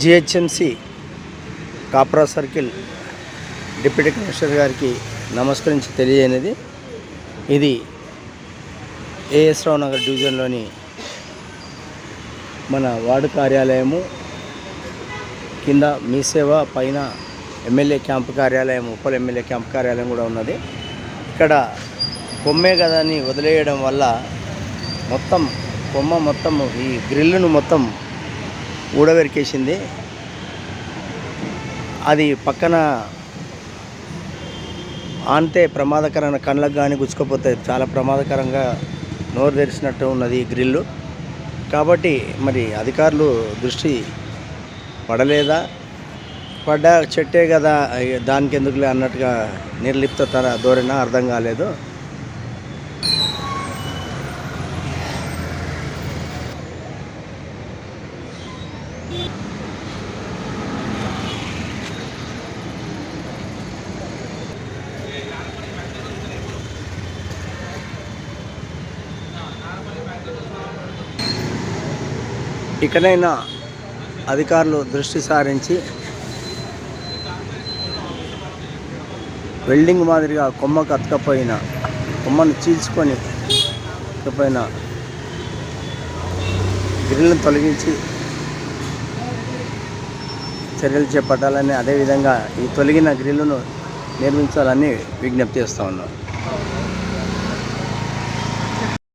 GHMC Kapra circle deputy commissioner గారికి నమస్కరించి తెలియనిది ఇది ఏఎస్ రావు నగర్ డివిజన్లోని మన వార్డు కార్యాలయము. కింద మీ సేవ పైన ఎమ్మెల్యే క్యాంపు కార్యాలయం ఉప్పల్ ఎమ్మెల్యే క్యాంపు కార్యాలయం కూడా ఉన్నది. ఇక్కడ కొమ్మే కదా అని వదిలేయడం వల్ల మొత్తం కొమ్మ మొత్తం ఈ గ్రిల్లును మొత్తం ఊడవెరికేసింది అది పక్కన ఆంతే ప్రమాదకరమైన కళ్ళకు కానీ గుచ్చుకోపోతే చాలా ప్రమాదకరంగా నోరు తెరిచినట్టు ఉన్నది ఈ గ్రిల్లు. కాబట్టి మరి అధికారులు దృష్టి పడలేదా? పడ్డా చెట్టే కదా దానికి ఎందుకులే అన్నట్టుగా నిర్లిప్త తర ధోరణ అర్థం కాలేదు. ఇకనైనా అధికారులు దృష్టి సారించి వెల్డింగ్ మాదిరిగా కొమ్మకు అతకపోయిన కొమ్మను చీల్చుకొని అతకపోయిన గ్రిల్ను తొలగించి చర్యలు చేపట్టాలని అదేవిధంగా ఈ తొలగిన గ్రిల్లును నిర్మించాలని విజ్ఞప్తి చేస్తూ ఉన్నాం.